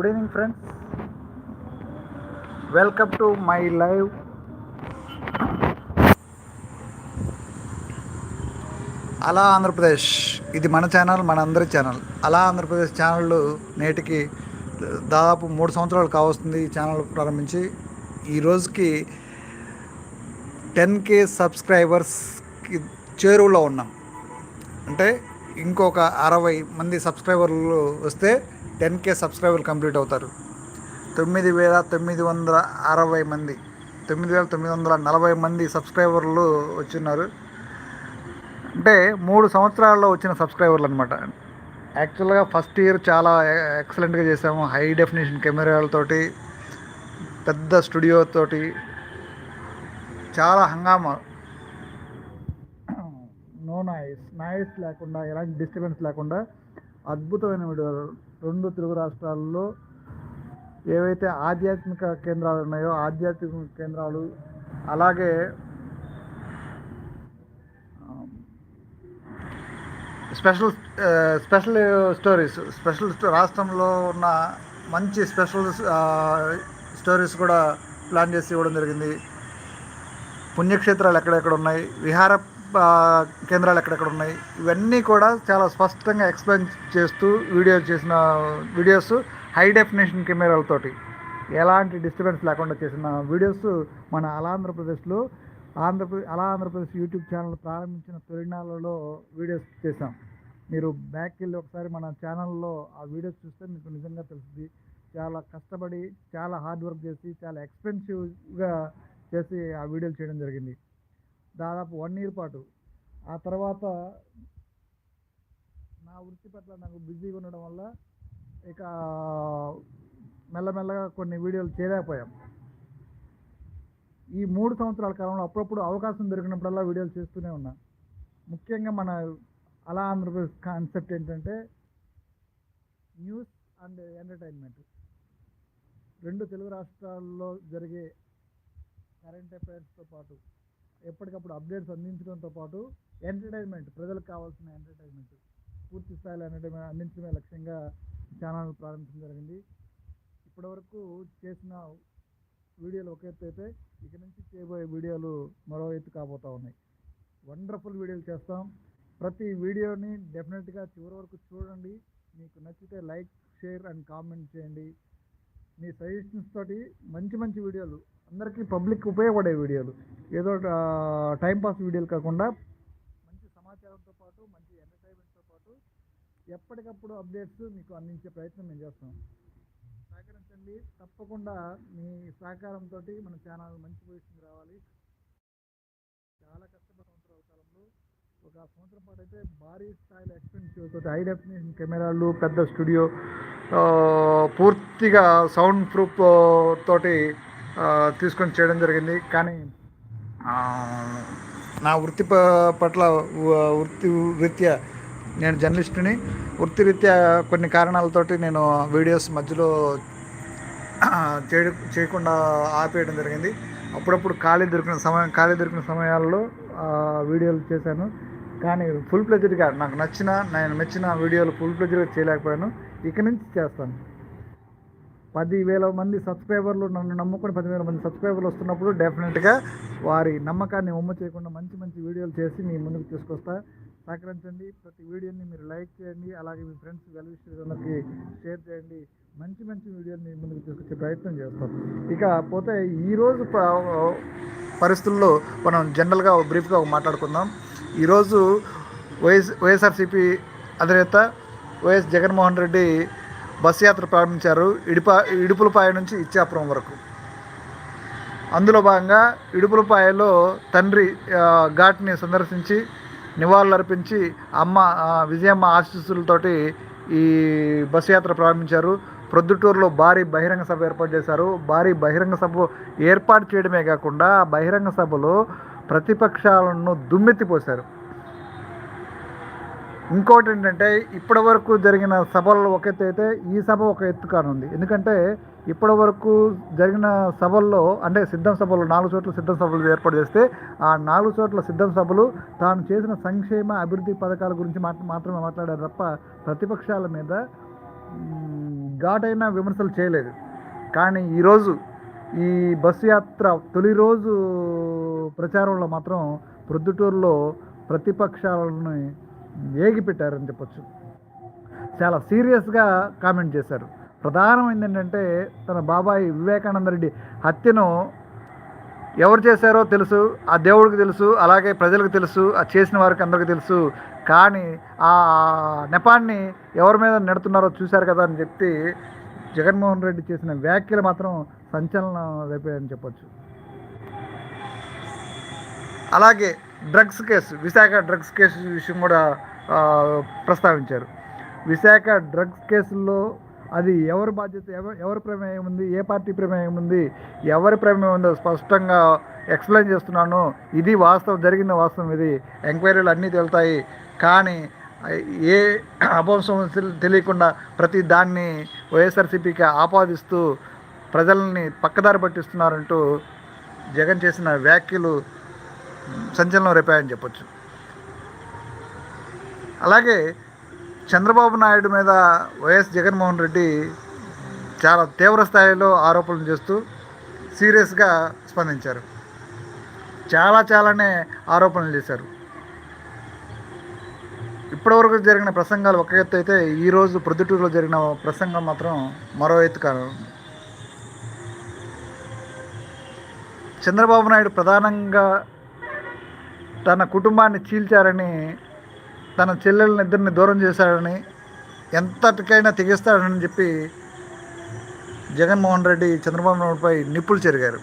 Good evening friends welcome to my live Ala Andhra Pradesh ఇది మన channel మన అందరి ఛానల్ అలా ఆంధ్రప్రదేశ్ ఛానల్ నేటికి దాదాపు మూడు సంవత్సరాలు కావస్తుంది ఈ ఛానల్ ప్రారంభించి. ఈ రోజుకి టెన్ కే సబ్స్క్రైబర్స్కి చేరువలో ఉన్నాం. అంటే ఇంకొక అరవై మంది సబ్స్క్రైబర్లు వస్తే టెన్ కే సబ్స్క్రైబర్లు కంప్లీట్ అవుతారు. తొమ్మిది వేల తొమ్మిది వందల అరవై మంది తొమ్మిది వేల తొమ్మిది వందల నలభై మంది సబ్స్క్రైబర్లు వచ్చిన్నారు. అంటే మూడు సంవత్సరాల్లో వచ్చిన సబ్స్క్రైబర్లు అనమాట యాక్చువల్గా ఫస్ట్ ఇయర్ చాలా ఎక్సలెంట్గా చేసాము. హై డెఫినేషన్ కెమెరాలతోటి పెద్ద స్టూడియోతోటి చాలా హంగామా. నో నాయిస్ నాయిస్ లేకుండా ఎలాంటి డిస్టర్బెన్స్ లేకుండా అద్భుతమైన వీడియోలు రెండు తెలుగు రాష్ట్రాల్లో ఏవైతే ఆధ్యాత్మిక కేంద్రాలు ఉన్నాయో ఆధ్యాత్మిక కేంద్రాలు అలాగే స్పెషల్ స్పెషల్ స్టోరీస్ స్పెషల్ రాష్ట్రంలో ఉన్న మంచి స్పెషల్ స్టోరీస్ కూడా ప్లాన్ చేసి ఇవ్వడం జరిగింది. పుణ్యక్షేత్రాలు ఎక్కడెక్కడ ఉన్నాయి? విహార కేంద్రాలు ఎక్కడెక్కడ ఉన్నాయి? ఇవన్నీ కూడా చాలా స్పష్టంగా ఎక్స్ప్లెయిన్ చేస్తూ వీడియో చేసిన వీడియోస్ హై డెఫినేషన్ కెమెరాలతోటి ఎలాంటి డిస్టర్బెన్స్ లేకుండా చేసిన వీడియోస్ మన అలా ఆంధ్రప్రదేశ్లో ఆంధ్రప్రదేశ్ అలా ఆంధ్రప్రదేశ్ యూట్యూబ్ ఛానల్ ప్రారంభించిన తొలినాళ్ళలో వీడియోస్ చేసాం మీరు బ్యాక్ వెళ్ళి ఒకసారి మన ఛానల్లో ఆ వీడియోస్ చూస్తే మీకు నిజంగా తెలుస్తుంది. చాలా కష్టపడి చాలా హార్డ్ వర్క్ చేసి చాలా ఎక్స్పెన్సివ్గా చేసి ఆ వీడియోలు చేయడం జరిగింది. దాదాపు వన్ ఇయర్ పాటు. ఆ తర్వాత నా వృత్తి పట్ల నాకు బిజీగా ఉండడం వల్ల ఇక మెల్లమెల్లగా కొన్ని వీడియోలు చేయలేకపోయాం. ఈ మూడు సంవత్సరాల కాలంలో అప్పుడప్పుడు అవకాశం దొరికినప్పుడల్లా వీడియోలు చేస్తూనే ఉన్నా. ముఖ్యంగా మన అలా ఆంధ్రప్రదేశ్ కాన్సెప్ట్ ఏంటంటే న్యూస్ అండ్ ఎంటర్టైన్మెంట్. రెండు తెలుగు రాష్ట్రాల్లో జరిగే కరెంట్ అఫైర్స్తో పాటు ఎప్పటికప్పుడు అప్డేట్స్ అందించడంతో పాటు ఎంటర్టైన్మెంట్ ప్రజలకు కావాల్సిన ఎంటర్టైన్మెంట్ పూర్తి స్థాయిలో ఎంటర్టైన్మెంట్ అందించడమే లక్ష్యంగా ఛానల్ ప్రారంభించడం జరిగింది. ఇప్పటివరకు చేసిన వీడియోలు ఒక ఎత్తు అయితే ఇక నుంచి చేయబోయే వీడియోలు మరో ఎత్తు కాబోతూ ఉన్నాయి. వండర్ఫుల్ వీడియోలు చేస్తాం. ప్రతి వీడియోని డెఫినెట్గా చివరి వరకు చూడండి. మీకు నచ్చితే లైక్ షేర్ అండ్ కామెంట్ చేయండి. మీ సజెషన్స్ తోటి మంచి మంచి వీడియోలు అందరికీ పబ్లిక్ ఉపయోగపడే వీడియోలు. ఏదో టైంపాస్ వీడియోలు కాకుండా మంచి సమాచారంతో పాటు మంచి ఎంటర్టైన్మెంట్తో పాటు ఎప్పటికప్పుడు అప్డేట్స్ మీకు అందించే ప్రయత్నం మేము చేస్తాం. సహకరించండి. తప్పకుండా మీ సహకారంతో మన ఛానల్ మంచి పొజిషన్ రావాలి. చాలా కష్టపడి సంవత్సరాల కాలంలో ఒక సంవత్సరం పాటు అయితే భారీ స్థాయిలో ఎక్స్పెన్సివ్ తోటి హై డెఫినేషన్ కెమెరాలు పెద్ద స్టూడియో పూర్తిగా సౌండ్ ప్రూఫ్ తోటి తీసుకొని చేయడం జరిగింది. కానీ నా వృత్తి పట్ల వృత్తి రీత్యా నేను జర్నలిస్టుని. వృత్తి రీత్యా కొన్ని కారణాలతోటి నేను వీడియోస్ మధ్యలో చేయడం చేయకుండా ఆపేయడం జరిగింది. అప్పుడప్పుడు ఖాళీ దొరికిన సమయం ఖాళీ దొరికిన సమయాల్లో వీడియోలు చేశాను. కానీ ఫుల్ ప్లెజర్గా నాకు నచ్చిన నేను మెచ్చిన వీడియోలు ఫుల్ ప్లెజర్గా చేయలేకపోయాను. ఇక నుంచి చేస్తాను. పదివేల మంది సబ్స్క్రైబర్లు నన్ను నమ్ముకుని పదివేల మంది సబ్స్క్రైబర్లు వస్తున్నప్పుడు డెఫినెట్గా వారి నమ్మకాన్ని ఉమ్మ చేయకుండా మంచి మంచి వీడియోలు చేసి మీ ముందుకు తీసుకొస్తా. సహకరించండి. ప్రతి వీడియోని మీరు లైక్ చేయండి. అలాగే మీ ఫ్రెండ్స్ వెల్విషర్లకి షేర్ చేయండి. మంచి మంచి వీడియోని మీ ముందుకు తీసుకొచ్చే ప్రయత్నం చేస్తాం. ఇక పోతే ఈరోజు పరిస్థితుల్లో మనం జనరల్గా బ్రీఫ్గా మాట్లాడుకుందాం. ఈరోజు వైఎస్ వైఎస్ఆర్సీపీ అధినేత వైఎస్ జగన్మోహన్ రెడ్డి బస్సు యాత్ర ప్రారంభించారు. ఇడిపా ఇడుపులపాయ నుంచి ఇచ్చాపురం వరకు. అందులో భాగంగా ఇడుపులపాయలో తండ్రి ఘాట్ని సందర్శించి నివాళులర్పించి అమ్మ విజయమ్మ ఆశీస్సులతోటి ఈ బస్సు యాత్ర ప్రారంభించారు. ప్రొద్దుటూరులో భారీ బహిరంగ సభ ఏర్పాటు చేశారు. భారీ బహిరంగ సభ ఏర్పాటు చేయడమే కాకుండా బహిరంగ సభలో ప్రతిపక్షాలను దుమ్మెత్తిపోశారు ఇంకోటి ఏంటంటే ఇప్పటి వరకు జరిగిన సభల్లో ఒక ఎత్తు అయితే ఈ సభ ఒక ఎత్తు కానుంది. ఎందుకంటే ఇప్పటి వరకు జరిగిన సభల్లో అంటే సిద్ధం సభలు నాలుగు చోట్ల సిద్ధం సభలు ఏర్పాటు చేస్తే ఆ నాలుగు చోట్ల సిద్ధం సభలు తాను చేసిన సంక్షేమ అభివృద్ధి పథకాల గురించి మాట్ మాత్రమే మాట్లాడారు తప్ప ప్రతిపక్షాల మీద ఘాటైన విమర్శలు చేయలేదు. కానీ ఈరోజు ఈ బస్సు యాత్ర తొలి రోజు ప్రచారంలో మాత్రం ప్రొద్దుటూరులో ప్రతిపక్షాలను ఏగిపెట్టారని చెప్పొచ్చు. చాలా సీరియస్గా కామెంట్ చేశారు. ప్రధానమైంది ఏంటంటే తన బాబాయ్ వివేకానంద రెడ్డి హత్యను ఎవరు చేశారో తెలుసు ఆ దేవుడికి తెలుసు అలాగే ప్రజలకు తెలుసు ఆ చేసిన వారికి అందరికీ తెలుసు కానీ ఆ నెపాన్ని ఎవరి మీద నెడుతున్నారో చూశారు కదా అని చెప్పి జగన్మోహన్ రెడ్డి చేసిన వ్యాఖ్యలు మాత్రం సంచలనం రేపాయని చెప్పొచ్చు. అలాగే drugs case Visakha drugs case విషయం కూడా ప్రస్తావించారు. విశాఖ డ్రగ్స్ కేసుల్లో అది ఎవరి బాధ్యత ఎవరు ఎవరి ప్రమేయం ఉంది ఏ పార్టీ ప్రమేయం ఉంది ఎవరి ప్రమేయం ఉందో స్పష్టంగా ఎక్స్ప్లెయిన్ చేస్తున్నాను. ఇది వాస్తవం జరిగిన వాస్తవం ఇది. ఎంక్వైరీలు అన్నీ తెలుతాయి. కానీ ఏ అభంశం తెలియకుండా ప్రతి దాన్ని వైఎస్ఆర్సీపీకి ఆపాదిస్తూ ప్రజల్ని పక్కదారి పట్టిస్తున్నారంటూ జగన్ చేసిన వ్యాఖ్యలు సంచలనం రేపాయని చెప్పొచ్చు. అలాగే చంద్రబాబు నాయుడు మీద వైఎస్ జగన్మోహన్ రెడ్డి చాలా తీవ్ర స్థాయిలో ఆరోపణలు చేస్తూ సీరియస్గా స్పందించారు. చాలా చాలానే ఆరోపణలు చేశారు. ఇప్పటివరకు జరిగిన ప్రసంగాలు ఒక ఎత్తు అయితే ఈరోజు ప్రొద్దుటూరులో జరిగిన ప్రసంగం మాత్రం మరో ఎత్తు కాను చంద్రబాబు నాయుడు ప్రధానంగా తన కుటుంబాన్ని చీల్చారని తన చెల్లెళ్ళని ఇద్దరిని దూరం చేశాడని ఎంతటికైనా తెగిస్తాడని చెప్పి జగన్మోహన్ రెడ్డి చంద్రబాబు నాయుడుపై నిప్పులు చెరిగారు.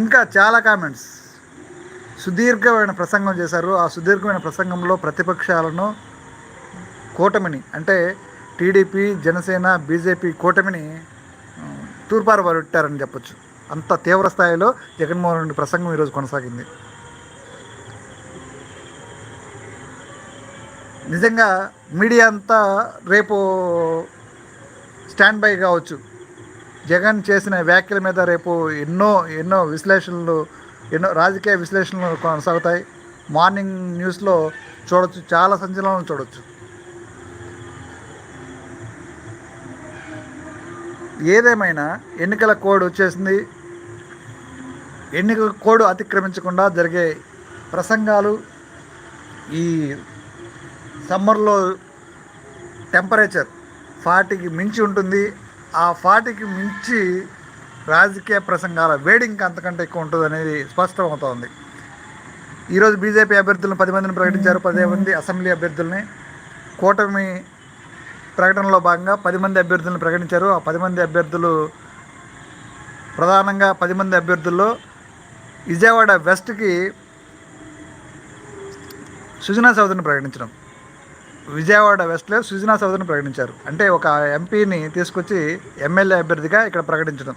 ఇంకా చాలా కామెంట్స్. సుదీర్ఘమైన ప్రసంగం చేశారు. ఆ సుదీర్ఘమైన ప్రసంగంలో ప్రతిపక్షాలను కూటమిని అంటే టీడీపీ జనసేన బీజేపీ కూటమిని తూర్పారు పెట్టారని చెప్పొచ్చు. అంత తీవ్ర స్థాయిలో జగన్మోహన్ రెడ్డి ప్రసంగం ఈరోజు కొనసాగింది. నిజంగా మీడియా అంతా రేపు స్టాండ్ బై కావచ్చు. జగన్ చేసిన వ్యాఖ్యల మీద రేపు ఎన్నో ఎన్నో విశ్లేషణలు ఎన్నో రాజకీయ విశ్లేషణలు కొనసాగుతాయి. మార్నింగ్ న్యూస్లో చూడొచ్చు చాలా సంచలనం చూడొచ్చు. ఏదేమైనా ఎన్నికల కోడ్ వచ్చేసింది. ఎన్నికల కోడ్ అతిక్రమించకుండా జరిగే ప్రసంగాలు ఈ సమ్మర్లో టెంపరేచర్ ఫార్టీకి మించి ఉంటుంది. ఆ ఫార్టీకి మించి రాజకీయ ప్రసంగాల వేడి ఇంకా అంతకంటే ఎక్కువ ఉంటుంది అనేది స్పష్టమవుతోంది. ఈరోజు బీజేపీ అభ్యర్థులను పది మందిని ప్రకటించారు పదే మంది అసెంబ్లీ అభ్యర్థుల్ని. కూటమి ప్రకటనలో భాగంగా పది మంది అభ్యర్థులను ప్రకటించారు. ఆ పది మంది అభ్యర్థులు ప్రధానంగా పది మంది అభ్యర్థుల్లో విజయవాడ వెస్ట్కి సుజనా చౌదరిని ప్రకటించడం. విజయవాడ వెస్ట్లో సుజనా చౌదరిని ప్రకటించారు. అంటే ఒక ఎంపీని తీసుకొచ్చి ఎమ్మెల్యే అభ్యర్థిగా ఇక్కడ ప్రకటించడం.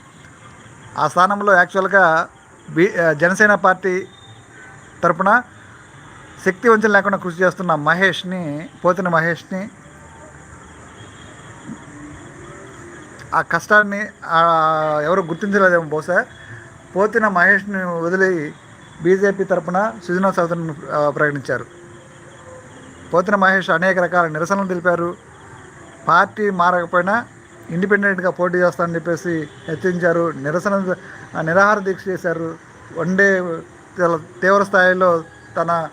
ఆ స్థానంలో యాక్చువల్గా బీ జనసేన పార్టీ తరపున శక్తి వంచన లేకుండా కృషి చేస్తున్న మహేష్ని పోతిన మహేష్ని ఆ కష్టాన్ని ఎవరు గుర్తించలేదేమో బహుశా. పోతిన మహేష్ని వదిలి బీజేపీ తరపున సుజనా చౌదరిని ప్రకటించారు. పోతిన మహేష్ అనేక రకాల నిరసనలు తెలిపారు. పార్టీ మారకపోయినా ఇండిపెండెంట్గా పోటీ చేస్తానని చెప్పేసి హెచ్చరించారు. నిరసన నిరాహార దీక్ష చేశారు. వన్డే డే తీవ్ర స్థాయిలో తన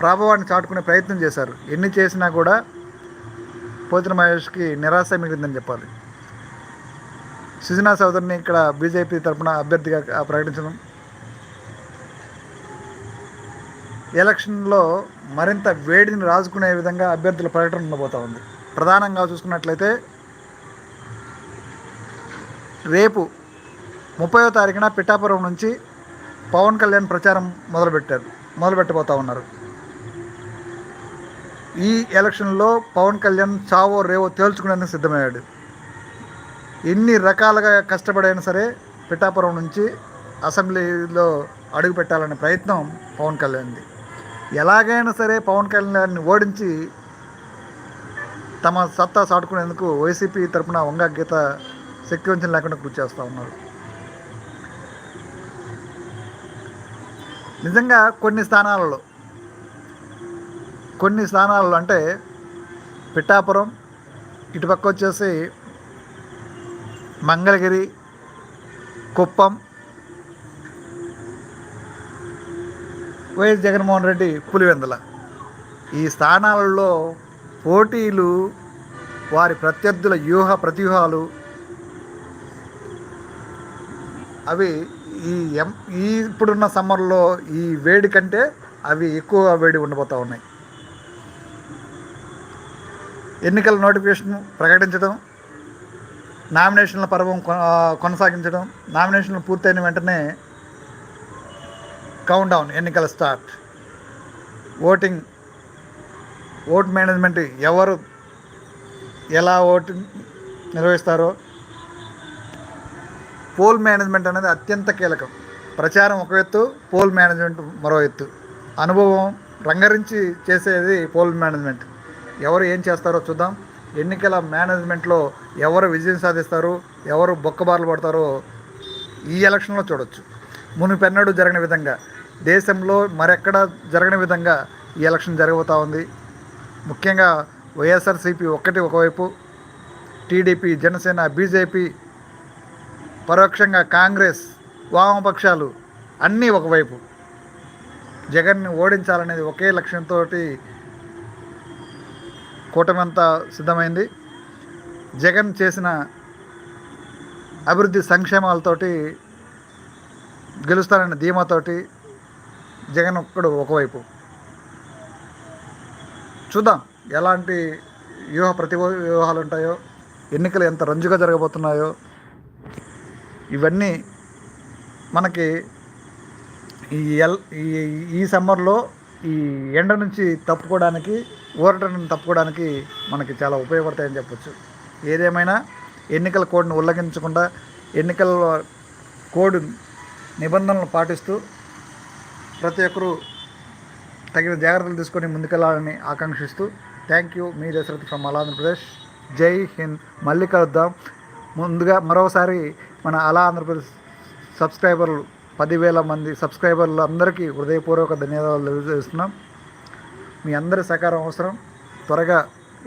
ప్రభావాన్ని చాటుకునే ప్రయత్నం చేశారు. ఎన్ని చేసినా కూడా పోతిన మహేష్కి నిరాశ మిగిలిందని చెప్పాలి. సుజనా చౌదరిని ఇక్కడ బీజేపీ తరఫున అభ్యర్థిగా ప్రకటించడం. ఎలక్షన్లో మరింత వేడిని రాజుకునే విధంగా అభ్యర్థుల ప్రకటన ఉండబోతూ ఉంది. ప్రధానంగా చూసుకున్నట్లయితే రేపు ముప్పయో తారీఖున పిఠాపురం నుంచి పవన్ కళ్యాణ్ ప్రచారం మొదలుపెట్టారు మొదలుపెట్టబోతా ఉన్నారు. ఈ ఎలక్షన్లో పవన్ కళ్యాణ్ చావో రేవో తేల్చుకునేందుకు సిద్ధమయ్యాడు. ఎన్ని రకాలుగా కష్టపడైనా సరే పిఠాపురం నుంచి అసెంబ్లీలో అడుగు పెట్టాలనే ప్రయత్నం పవన్ కళ్యాణ్ది. ఎలాగైనా సరే పవన్ కళ్యాణ్ని ఓడించి తమ సత్తా సాటుకునేందుకు వైసీపీ తరపున వంగ గీత శక్తి లేకుండా కృషి చేస్తూ ఉన్నారు. నిజంగా కొన్ని స్థానాలలో కొన్ని స్థానాలలో అంటే పిఠాపురం ఇటుపక్క వచ్చేసి మంగళగిరి కుప్పం వైఎస్ జగన్మోహన్ రెడ్డి పులివెందుల. ఈ స్థానాలలో పోటీలు వారి ప్రత్యర్థుల వ్యూహ ప్రతివ్యూహాలు అవి ఈ ఎం ఈ ఇప్పుడున్న సమ్మర్లో ఈ వేడి కంటే అవి ఎక్కువ వేడి ఉండబోతూ ఉన్నాయి. ఎన్నికల నోటిఫికేషన్ ప్రకటించడం నామినేషన్ల పర్వం కొ- కొనసాగించడం నామినేషన్లు పూర్తయిన వెంటనే కౌంట్ డౌన్ ఎన్నికల స్టార్ట్ ఓటింగ్ ఓట్ మేనేజ్మెంట్ ఎవరు ఎలా ఓటింగ్ నిర్వహిస్తారో పోల్ మేనేజ్మెంట్ అనేది అత్యంత కీలకం. ప్రచారం ఒక ఎత్తు పోల్ మేనేజ్మెంట్ మరో ఎత్తు. అనుభవం రంగరించి చేసేది పోల్ మేనేజ్మెంట్. ఎవరు ఏం చేస్తారో చూద్దాం. ఎన్నికల మేనేజ్మెంట్లో ఎవరు విజయం సాధిస్తారు ఎవరు బొక్కబార్లు పడతారో ఈ ఎలక్షన్లో చూడొచ్చు. మునుపెన్నడూ జరగని విధంగా దేశంలో మరెక్కడ జరగని విధంగా ఈ ఎలక్షన్ జరగబోతూ ఉంది. ముఖ్యంగా వైఎస్ఆర్సీపీ ఒక్కటి ఒకవైపు టీడీపీ జనసేన బీజేపీ పరోక్షంగా కాంగ్రెస్ వామపక్షాలు అన్నీ ఒకవైపు. జగన్ని ఓడించాలనేది ఒకే లక్ష్యంతో కూటమంతా సిద్ధమైంది. జగన్ చేసిన అభివృద్ధి సంక్షేమాలతోటి గెలుస్తారనే ధీమాతోటి జగన్ ఒక్కడు ఒకవైపు. చూద్దాం ఎలాంటి వ్యూహ ప్రతి వ్యూహాలు ఉంటాయో ఎన్నికలు ఎంత రంజుగా జరగబోతున్నాయో ఇవన్నీ మనకి ఈ ఎల్ ఈ ఈ సమ్మర్లో ఈ ఎండ నుంచి తప్పుకోవడానికి ఊరట నుంచి తప్పుకోవడానికి మనకి చాలా ఉపయోగపడతాయని చెప్పొచ్చు. ఏదేమైనా ఎన్నికల కోడ్ను ఉల్లంఘించకుండా ఎన్నికల కోడ్ నిబంధనలు పాటిస్తూ ప్రతి ఒక్కరూ తగిన జాగ్రత్తలు తీసుకొని ముందుకెళ్ళాలని ఆకాంక్షిస్తూ థ్యాంక్ యూ. మీ దశరథ్ ఫ్రమ్ అలా ఆంధ్రప్రదేశ్ జై హింద్. మళ్ళీ కలుద్దాం. ముందుగా మరోసారి మన అలా ఆంధ్రప్రదేశ్ సబ్స్క్రైబర్లు పదివేల మంది సబ్స్క్రైబర్లు అందరికీ హృదయపూర్వక ధన్యవాదాలు తెలియజేస్తున్నాం. మీ అందరి సహకారం అవసరం. త్వరగా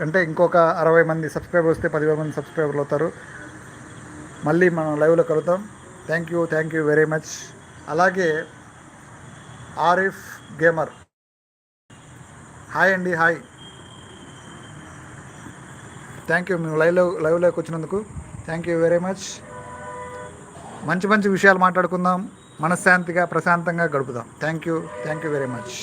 అంటే ఇంకొక అరవై మంది సబ్స్క్రైబర్ వస్తే పదివేల మంది సబ్స్క్రైబర్లు అవుతారు. మళ్ళీ మనం లైవ్లో కలుగుతాం thank you thank you very much అలాగే ఆరిఫ్ గేమర్. హాయ్ అండి హాయ్. థ్యాంక్ యూ మేము లైవ్లో లైవ్లోకి వచ్చినందుకు. థ్యాంక్ యూ వెరీ మచ్ మంచి మంచి విషయాలు మాట్లాడుకుందాం. మనశ్శాంతిగా ప్రశాంతంగా గడుపుదాం. Thank you thank you very much